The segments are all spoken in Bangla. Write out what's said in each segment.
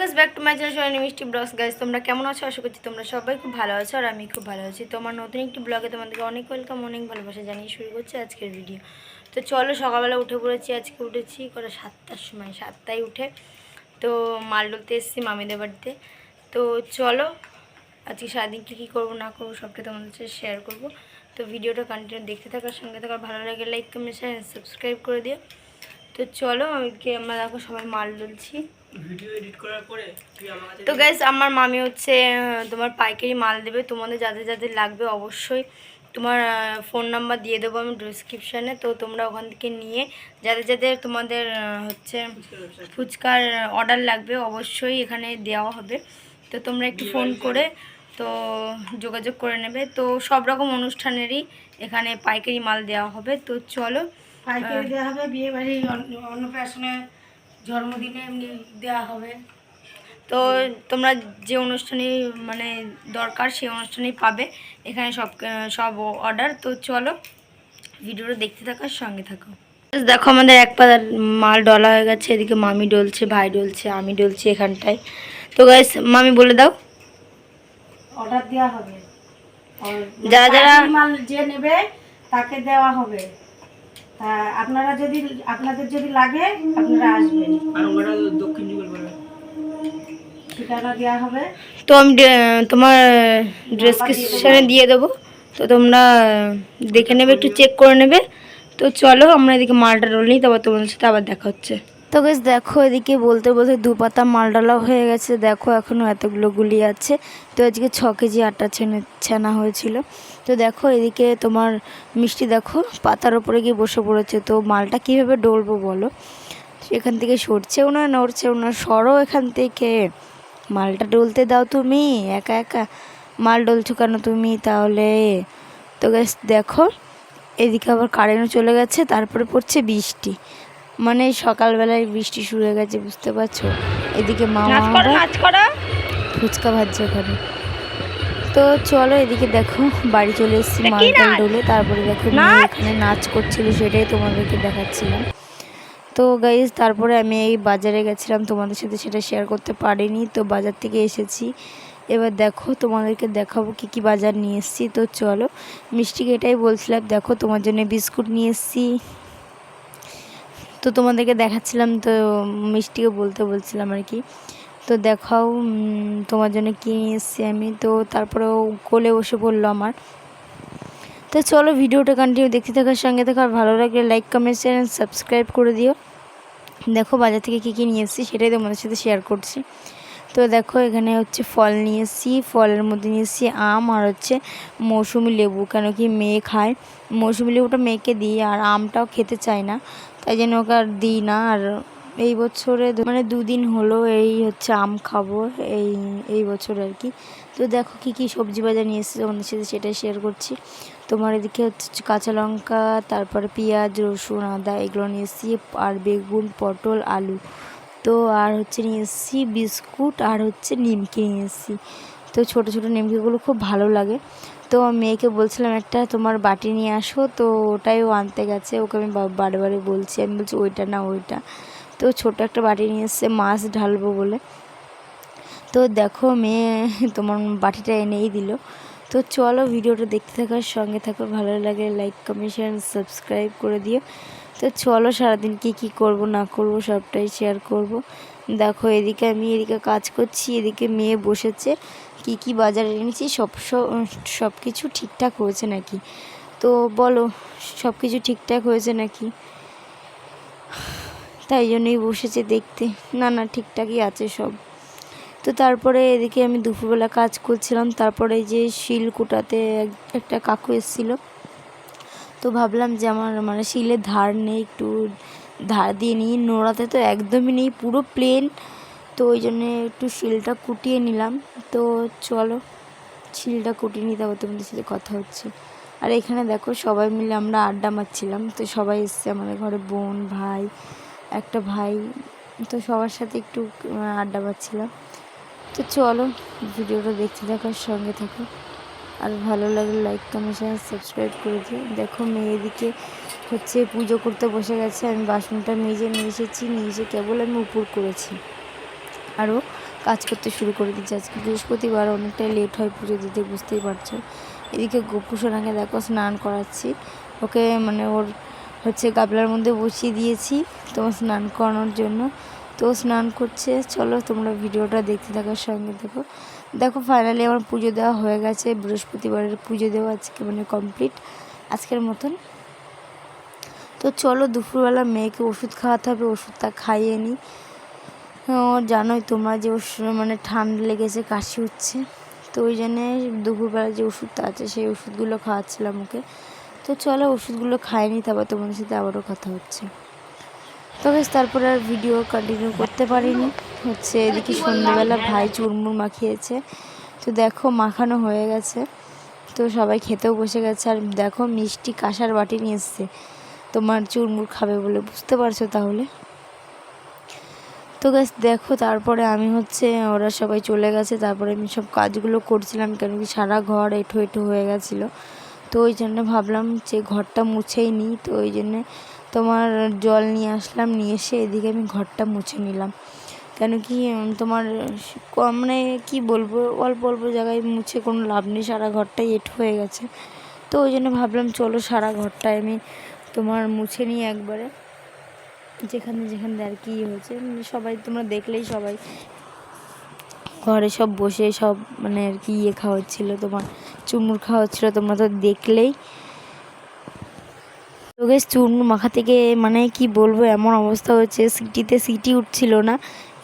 Guys back to my channel Sonali Mishti blogs. Guys তোমরা কেমন আছো? আশা করছি তোমরা সবাই খুব ভালো আছো আর আমি খুব ভালো আছি। তোমার নতুন একটি ব্লগে তোমাদেরকে অনেক ওয়েলকাম অনেক ভালোবাসা জানিয়ে শুরু করছি আজকের ভিডিও তো চলো, সকালবেলা উঠে পড়েছি, আজকে উঠেছি করে সাতটার সময়, সাতটায় উঠে তো মাল ডলতে এসেছি মামিদের বাড়িতে। তো চলো, আজকে সারাদিন কী কী করব, না করব, সবটা তোমাদের সাথে শেয়ার করব। তো ভিডিওটা কন্টিনিউ দেখতে থাকার সঙ্গে থাকার, ভালো লাগে লাইক কমেন্ট শেয়ার সাবস্ক্রাইব করে দিও। তো চলো আমাকে আমরা দেখো সবাই মাল ডলছি তো গাইজ আমার মামি হচ্ছে তোমার পাইকারি মাল দেবে। তোমাদের যাদের যাদের লাগবে অবশ্যই তোমার ফোন নাম্বার দিয়ে দেবো আমি ডিসক্রিপশানে তো তোমরা ওখান থেকে নিয়ে যাদের যাদের তোমাদের হচ্ছে ফুচকার অর্ডার লাগবে অবশ্যই এখানে দেওয়া হবে। তো তোমরা একটু ফোন করে তো যোগাযোগ করে নেবে। তো সব রকম অনুষ্ঠানেরই এখানে পাইকারি মাল দেওয়া হবে। তো চলো পাইকারি দেওয়া হবে বিয়ে বাড়ি অন্নপ্রাশনে জন্মদিনে এমনি দেওয়া হবে। তো তোমরা যে অনুষ্ঠানে মানে দরকার সেই অনুষ্ঠানেই পাবে এখানে সব সব অর্ডার। তো চলো ভিডিওটা দেখতে থাকার সঙ্গে থাকো। দেখো আমাদের এক পাতার মাল ডলা হয়ে গেছে এদিকে মামি ডলছে ভাই ডলছে আমি ডলছি এখানটায়। তো গাইস মামি বলে দাও। অর্ডার দেওয়া হবে। যারা যারা মাল যে নেবে তাকে দেওয়া হবে। আপনারা যদি আপনাদের যদি লাগে আপনারা আসবেন। দক্ষিণ যুগের বলে। ঠিকানা দেওয়া হবে। তো আমি তোমার ডেসক্রিপশানে দিয়ে দেবো। তো তোমরা দেখে নেবে একটু চেক করে নেবে। তো চলো আমরা এদিকে মালটা রোল নিই তারপর তোমাদের সাথে আবার দেখা হচ্ছে। তো বেশ দেখো এদিকে বলতে বলতে দু পাতা মাল ডালা হয়ে গেছে। দেখো এখনও এতগুলো গুলি আছে। তো আজকে ছ কেজি আটা ছেনে ছানা হয়েছিল। তো দেখো এদিকে তোমার মিষ্টি দেখো, পাতার ওপরে গিয়ে বসে পড়েছে। তো মালটা কীভাবে ডলবো বলো? এখান থেকে সরছেও না, নড়ছেও না, সরো এখান থেকে। মালটা ডলতে দাও তুমি, একা একা। মাল ডলছো কেন তুমি তাহলে? তো গ্যাস দেখো, এদিকে আবার কারেন্টও চলে গেছে, তারপরে পড়ছে বৃষ্টি। মানে সকালবেলায় বৃষ্টি শুরু হয়ে গেছে বুঝতে পারছ? এদিকে মামা ফুচকা ভাজছে ওখানে তো চলো এদিকে দেখো বাড়ি চলে এসেছি মালটাল ডলে। তারপরে দেখো এখানে নাচ করছিল সেটাই তোমাদেরকে দেখাচ্ছিলাম। তো গাইজ তারপরে আমি এই বাজারে গেছিলাম। তোমাদের সাথে সেটা শেয়ার করতে পারিনি তো বাজার থেকে এসেছি। এবার দেখো তোমাদেরকে দেখাবো কি কি বাজার নিয়ে এসেছি। তো চলো মিষ্টিকে এটাই বলছিলাম দেখো তোমার জন্য বিস্কুট নিয়ে এসেছি। তো তোমাদেরকে দেখাচ্ছিলাম, তো মিষ্টিকে বলতে বলছিলাম আর কি। তো দেখাও তোমার জন্য কী নিয়ে এসেছি আমি। তো তারপরে কোলে বসে পড়ল আমার। তো চলো ভিডিওটা কন্টিনিউ দেখতে থাকার সঙ্গে থাকো, আর ভালো লাগলে লাইক কমেন্ট শেয়ার সাবস্ক্রাইব করে দিও। দেখো বাজার থেকে কী কী নিয়ে এসেছি, সেটাই তোমাদের সাথে শেয়ার করছি। তো দেখো এখানে হচ্ছে ফল নিয়ে এসেছি, ফলের মধ্যে নিয়ে এসেছি আম আর হচ্ছে মৌসুমি লেবু, কেন কি মেয়ে খায়। মৌসুমি লেবুটা মেয়েকে দিই, আর আমটাও খেতে চায় না। তাই জন্য ওকে আর দিই না। আর এই বছরে মানে দুদিন হলো এই হচ্ছে আম খাব, এই এই বছর আর কি। তো দেখো কী কী সবজি বাজার নিয়ে এসেছি তোমাদের সাথে, সেটাই শেয়ার করছি। তোমার এদিকে হচ্ছে কাঁচা লঙ্কা, তারপরে পেঁয়াজ, রসুন, আদা, এগুলো নিয়ে এসেছি। আর বেগুন, পটল, আলু। তো আর হচ্ছে নিয়ে এসেছি বিস্কুট, আর হচ্ছে নিমকি নিয়ে এসেছি। তো ছোটো ছোটো নিমকিগুলো খুব ভালো লাগে। তো মেয়েকে বলছিলাম একটা, তোমার বাটি নিয়ে আসো। তো ওটাই ও আনতে গেছে। ওকে আমি বারে বারে বলছি। আমি বলছি, ওইটা না, ওইটা। তো ছোটো একটা বাটি নিয়ে এসছে, মাছ ঢালবো বলে। তো দেখো, মেয়ে তোমার বাটিটা এনেই দিল। তো চলো ভিডিওটা দেখতে থাকার সঙ্গে থাকো। ভালো লাগে লাইক কমেন্ট সাবস্ক্রাইব করে দিও। তো চলো সারাদিন কি কি করব, না করব, সবটাই শেয়ার করব। দেখো, এদিকে আমি, এদিকে কাজ করছি, এদিকে মেয়ে বসেছে। কি কি বাজারে এনেছি, সব সব কিছু ঠিকঠাক হয়েছে নাকি? তো বলো, সব কিছু ঠিকঠাক হয়েছে নাকি? তাই জন্যই বসেছে দেখতে। না না, ঠিকঠাকই আছে সব। তো তারপরে এদিকে আমি দুপুরবেলা কাজ করছিলাম, তারপরে যে শিল কুটাতে এক- একটা কাকু এসেছিল। তো ভাবলাম যে আমার মানে শিলের ধার নেই, একটু ধার দিয়ে নিই, নোড়াতে তো একদমই নেই, পুরো প্লেন তো ওই জন্যে একটু শিলটা কুটিয়ে নিলাম। তো চলো, শিলটা কুটিয়ে নিতে হবে, তোমাদের সাথে কথা হচ্ছে। আর এখানে দেখো সবাই মিলে আমরা আড্ডা মারছিলাম। তো সবাই এসছে, আমাদের ঘরে বোন, ভাই, একটা ভাই। তো সবার সাথে একটু আড্ডা মারছিলাম। তো চলো, ভিডিওটা দেখতে থাকার সঙ্গে থাকো। আর ভালো লাগলে লাইক কমেন্ট শেয়ার সাবস্ক্রাইব করে দিও। দেখো মেয়েদিকে হচ্ছে পুজো করতে বসে গেছে। আমি বাসনটা মেজে নিয়ে এসেছি, নিয়ে এসে কেবল আমি উপর করেছি। আরও কাজ করতে শুরু করে দিচ্ছে। আজকে বৃহস্পতিবার অনেকটাই লেট হয় পুজো দিতে, বুঝতেই পারছ। এদিকে গোপুসোনাকে দেখো স্নান করাচ্ছি। ওকে মানে ওর হচ্ছে গাবলার মধ্যে বসিয়ে দিয়েছি তোমার স্নান করানোর জন্য। তো স্নান করছে। চলো তোমরা ভিডিওটা দেখতে থাকার সঙ্গে দেখো দেখো ফাইনালি আমার পুজো দেওয়া হয়ে গেছে। বৃহস্পতিবারের পুজো দেওয়া আজকে মানে কমপ্লিট আজকের মতন। তো চলো দুপুরবেলা মেয়েকে ওষুধ খাওয়াতে হবে, ওষুধটা খাইয়ে নিই। জানোই তোমরা যে মানে ঠান্ডা লেগেছে, কাশি হচ্ছে। তো ওই জন্যে দুপুরবেলা যে ওষুধটা আছে, সেই ওষুধগুলো খাওয়াচ্ছিলাম ওকে। তো চলো ওষুধগুলো খাইনি, তারপর তোমাদের সাথে আবারও কথা হচ্ছে। তো বেশ, তারপরে আর ভিডিও কন্টিনিউ করতে পারিনি। হচ্ছে এদিকে সন্ধ্যেবেলা ভাই চুরমুর মাখিয়েছে। তো দেখো মাখানো হয়ে গেছে। তো সবাই খেতেও বসে গেছে। আর দেখো মিষ্টি কাঁসার বাটি নিয়ে এসছে। তোমার চুরমুর খাবে বলে, বুঝতে পারছ তাহলে? তো গাছ দেখো, তারপরে আমি হচ্ছে, ওরা সবাই চলে গেছে। তারপরে আমি সব কাজগুলো করছিলাম, কেন কি সারা ঘর এঁঠো এঁঠো হয়ে গেছিল। তো ওই জন্য ভাবলাম যে ঘরটা মুছেই নিই। তো ওই জন্যে তোমার জল নিয়ে আসলাম, নিয়ে এসে এদিকে আমি ঘরটা মুছে নিলাম। কেন কি তোমার মানে কি বলব, অল্প অল্প জায়গায় মুছে কোনো লাভ নেই, সারা ঘরটাই এঁঠো হয়ে গেছে। তো ওই জন্য ভাবলাম, চলো সারা ঘরটায় আমি তোমার মুছে নিই একবারে। যেখানে যেখানে আর কি হয়েছে মানে সবাই তোমরা দেখলেই সবাই। ঘরে সব বসে সব মানে আর কি ইয়ে খাওয়া হচ্ছিল তোমার চুমুর খাওয়া হচ্ছিল তোমরা তো দেখলেই। তো গেছ চুরমুর মাখা থেকে মানে কি বলব, এমন অবস্থা হচ্ছে সিটিতে সিটি উঠছিল না।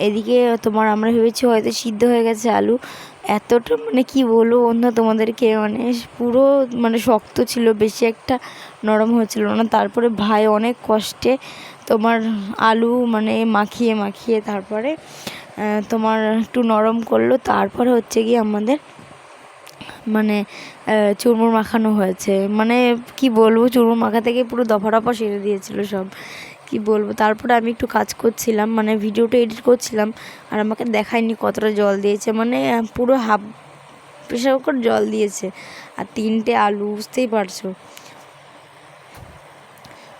এদিকে তোমার আমরা ভেবেছি হয়তো সিদ্ধ হয়ে গেছে আলু। এতটা মানে কি বলব অন্য তোমাদেরকে মানে পুরো মানে শক্ত ছিল, বেশি একটা নরম হয়েছিল না। তারপরে ভাই অনেক কষ্টে তোমার আলু মানে মাখিয়ে মাখিয়ে তারপরে তোমার একটু নরম করল। তারপরে হচ্ছে গিয়ে আমাদের মানে চুরমুর মাখানো হয়েছে। মানে কি বলব, চুরমুর মাখা থেকে পুরো দফা দফা সেরে দিয়েছিল সব। কি বলব, তারপরে আমি একটু কাজ করছিলাম মানে ভিডিওটা এডিট করছিলাম, আর আমাকে দেখায়নি কতটা জল দিয়েছে। মানে পুরো হাফ প্রেশার কুকার জল দিয়েছে। আর তিনটে আলু, বুঝতেই পারছ।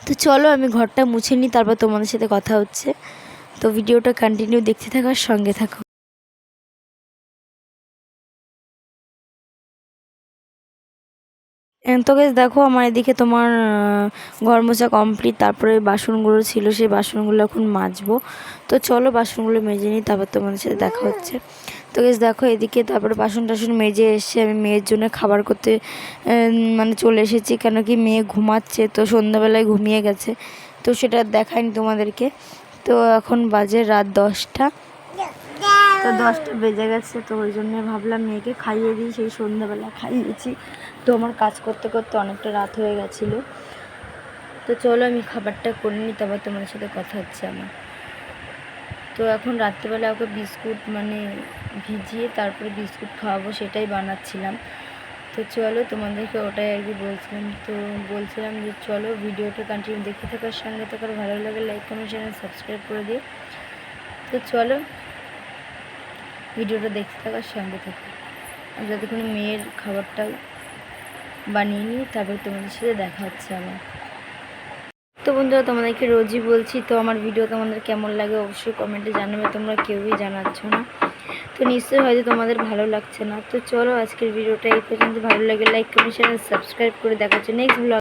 তো চলো আমি ঘরটা মুছে নিই, তারপর তোমাদের সাথে কথা হচ্ছে। তো ভিডিওটা কন্টিনিউ দেখতে থাকার সঙ্গে থাকো। তো গেছ দেখো আমার এদিকে তোমার ঘর মোছা কমপ্লিট তারপরে বাসনগুলো ছিল, সেই বাসনগুলো এখন মাজবো। তো চলো বাসনগুলো মেজে নিই, তারপর তোমাদের সাথে দেখা হচ্ছে। তো গেছ দেখো এদিকে তারপরে বাসন টাসন মেজে এসে আমি মেয়ের জন্য খাবার করতে মানে চলে এসেছি। কেন কি মেয়ে ঘুমাচ্ছে, তো সন্ধ্যাবেলায় ঘুমিয়ে গেছে। তো সেটা দেখায়নি তোমাদেরকে। তো এখন বাজে রাত দশটা। তো দশটা বেজে গেছে, তো ওই জন্য ভাবলাম মেয়েকে খাইয়ে দিই। সেই সন্ধ্যাবেলা খাইয়েছি। তো আমার কাজ করতে করতে অনেকটা রাত হয়ে গেছিল। তো চলো আমি খাবারটা করে নিই, তারপর তোমার সাথে কথা হচ্ছে আমার। তো এখন রাত্রিবেলা ওকে বিস্কুট মানে ভিজিয়ে তারপরে বিস্কুট খাওয়াবো সেটাই বানাচ্ছিলাম। তো চলো তোমাদেরকে ওটাই আর কি বলছিলাম। তো বলছিলাম যে চলো ভিডিওটা কন্টিনিউ দেখতে থাকার সঙ্গে থাকার ভালো লাগে লাইক কমেন্ট চ্যানেল সাবস্ক্রাইব করে দিও। তো চলো ভিডিওটা দেখতে থাকার সঙ্গে থাকো। যতক্ষণ মেয়ের খাবারটা বানিয়ে নিই, তারপর তোমাদের সাথে দেখা হচ্ছে আমার তো বন্ধুরা, তোমাদেরকে রোজই বলছি, তো আমার ভিডিও তোমাদের কেমন লাগে অবশ্যই কমেন্টে জানাবে, তোমরা কেউই জানাচ্ছ না। তো নিশ্চয়ই হয়তো তোমাদের ভালো লাগছে না। তো চলো আজকের ভিডিওটা এই পর্যন্ত। ভালো লাগে লাইক কমেন্ট সাবস্ক্রাইব করে দেখাচ্ছে। Next blog